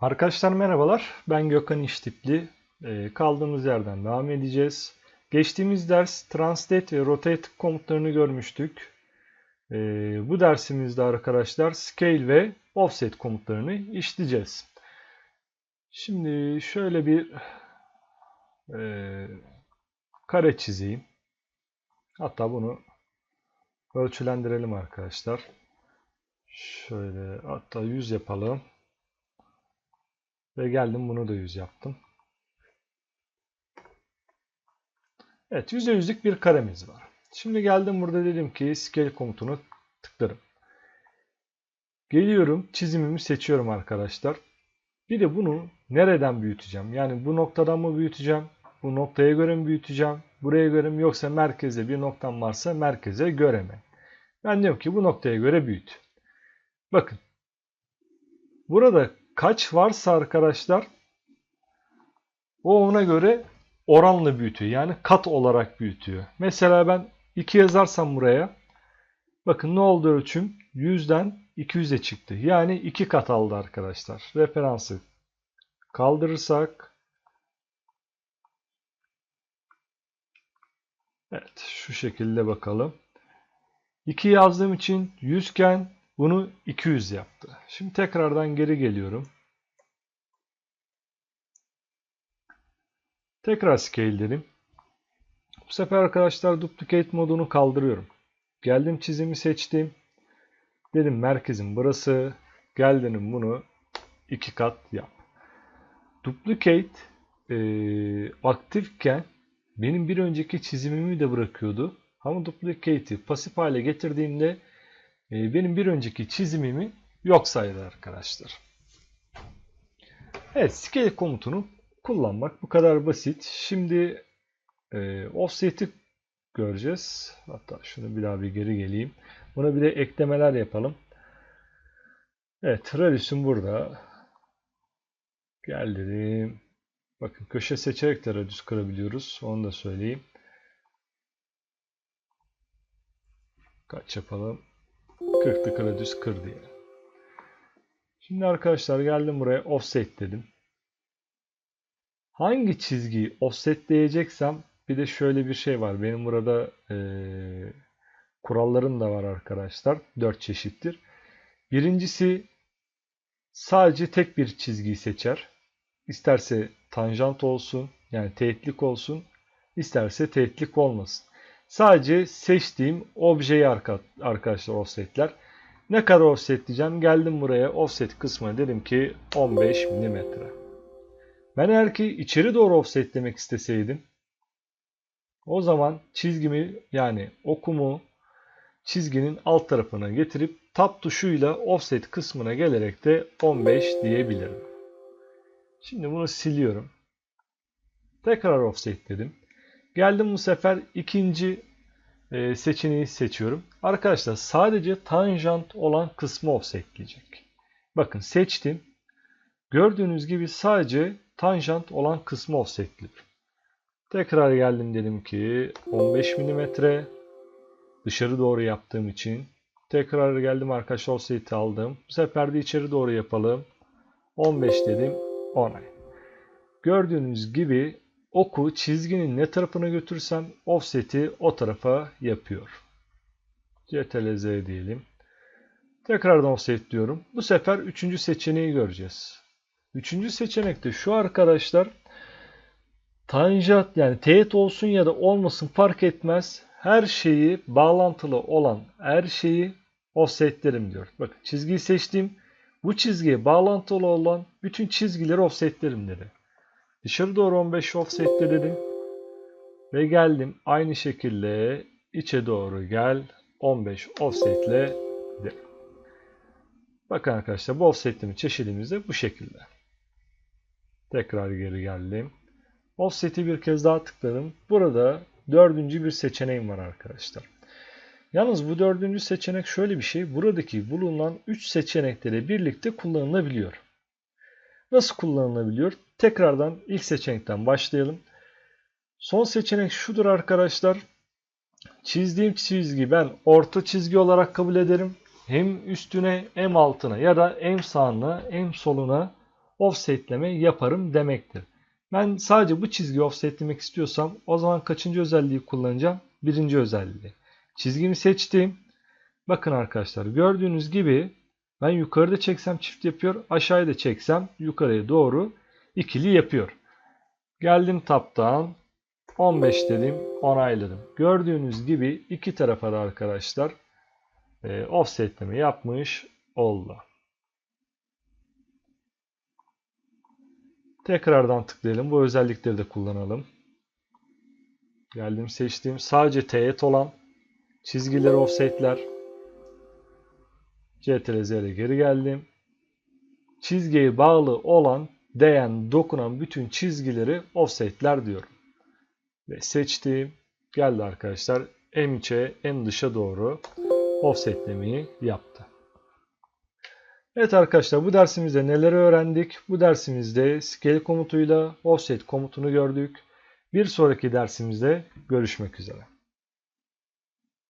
Arkadaşlar merhabalar. Ben Gökhan İştipli. Ee, kaldığımız yerden devam edeceğiz. Geçtiğimiz ders translate ve rotate komutlarını görmüştük. Ee, bu dersimizde arkadaşlar scale ve offset komutlarını işleyeceğiz. Şimdi şöyle bir e, kare çizeyim. Hatta bunu ölçülendirelim arkadaşlar. Şöyle hatta 100 yapalım. Ve geldim bunu da 100 yaptım. Evet %100'lük bir karemiz var. Şimdi geldim burada dedim ki scale komutunu tıklarım. Geliyorum çizimimi seçiyorum arkadaşlar. Bir de bunu nereden büyüteceğim? Yani bu noktadan mı büyüteceğim? Bu noktaya göre mi büyüteceğim? Buraya göre mi? Yoksa merkeze bir noktam varsa merkeze göre mi? Ben diyorum ki bu noktaya göre büyüt. Bakın. Burada kaç varsa arkadaşlar o ona göre oranla büyütüyor. Yani kat olarak büyütüyor. Mesela ben 2 yazarsam buraya bakın ne oldu ölçüm? 100'den 200'e çıktı. Yani 2 kat aldı arkadaşlar. Referansı kaldırırsak Evet şu şekilde bakalım. 2 yazdığım için 100 iken bunu 200 yaptı. Şimdi tekrardan geri geliyorum. Tekrar scale dedim. Bu sefer arkadaşlar duplicate modunu kaldırıyorum. Geldim çizimi seçtim. Dedim merkezim burası. Geldim bunu iki kat yap. Duplicate e, aktifken benim bir önceki çizimimi de bırakıyordu. Ama duplicate'i pasif hale getirdiğimde benim bir önceki çizimimi yok saydı arkadaşlar. Evet scale komutunu kullanmak bu kadar basit. Şimdi e, offset'i göreceğiz. Hatta şunu bir daha bir geri geleyim. Buna bir de eklemeler yapalım. Evet radius'um burada. Geldim. Bakın köşe seçerek de radius kırabiliyoruz. Onu da söyleyeyim. Kaç yapalım? 40'lık radius kır diye. Şimdi arkadaşlar geldim buraya offset dedim. Hangi çizgiyi offsetleyeceksem bir de şöyle bir şey var. Benim burada e, kurallarım da var arkadaşlar. 4 çeşittir. Birincisi sadece tek bir çizgiyi seçer. İsterse tanjant olsun yani teğetlik olsun. isterse teğetlik olmasın. Sadece seçtiğim objeyi arkadaşlar offsetler. Ne kadar offsetleyeceğim? Geldim buraya offset kısmına dedim ki 15 mm. Ben eğer ki içeri doğru offsetlemek isteseydim o zaman çizgimi yani okumu çizginin alt tarafına getirip tab tuşuyla offset kısmına gelerek de 15 diyebilirim. Şimdi bunu siliyorum. Tekrar offset dedim. Geldim bu sefer ikinci e, seçeneği seçiyorum. Arkadaşlar sadece tanjant olan kısmı offsetleyecek. Bakın seçtim. Gördüğünüz gibi sadece tanjant olan kısmı offsetliyor. Tekrar geldim dedim ki 15 mm dışarı doğru yaptığım için tekrar geldim arkadaşlar offset'i aldım. Bu sefer de içeri doğru yapalım. 15 dedim 10. Gördüğünüz gibi oku çizginin ne tarafına götürsem offset'i o tarafa yapıyor. CTRL Z diyelim. Tekrardan offset diyorum. Bu sefer üçüncü seçeneği göreceğiz. Üçüncü seçenekte şu arkadaşlar tanjant yani teğet olsun ya da olmasın fark etmez. Her şeyi bağlantılı olan her şeyi offsetlerim diyor. Bakın çizgiyi seçtim. Bu çizgiye bağlantılı olan bütün çizgileri offsetlerim dedi. Dışarı doğru 15 offsetle dedim. Ve geldim aynı şekilde içe doğru gel 15 offsetle de. Bakın arkadaşlar bu offsetleme çeşidimiz de bu şekilde. Tekrar geri geldim. Offset'i bir kez daha tıkladım. Burada dördüncü bir seçeneğim var arkadaşlar. Yalnız bu dördüncü seçenek şöyle bir şey. Buradaki bulunan 3 seçenekleri birlikte kullanılabiliyor. Nasıl kullanılabiliyor? Tekrardan ilk seçenekten başlayalım. Son seçenek şudur arkadaşlar. Çizdiğim çizgi ben orta çizgi olarak kabul ederim. Hem üstüne hem altına ya da hem sağına hem soluna offsetleme yaparım demektir. Ben sadece bu çizgiyi offsetlemek istiyorsam o zaman kaçıncı özelliği kullanacağım? Birinci özelliği. Çizgimi seçtim. Bakın arkadaşlar gördüğünüz gibi ben yukarıda çeksem çift yapıyor. Aşağıya da çeksem yukarıya doğru ikili yapıyor. Geldim taptan 15 dedim onayladım. Gördüğünüz gibi iki tarafa da arkadaşlar e, offsetleme yapmış oldu. Tekrardan tıklayalım. Bu özellikleri de kullanalım. Geldim seçtiğim sadece teğet olan çizgiler offsetler. CTRL geri geldim. Çizgiye bağlı olan değen, dokunan bütün çizgileri offsetler diyorum. Ve seçtiğim geldi arkadaşlar en içe en dışa doğru offsetlemeyi yaptı. Evet arkadaşlar bu dersimizde neler öğrendik? Bu dersimizde scale komutuyla offset komutunu gördük. Bir sonraki dersimizde görüşmek üzere.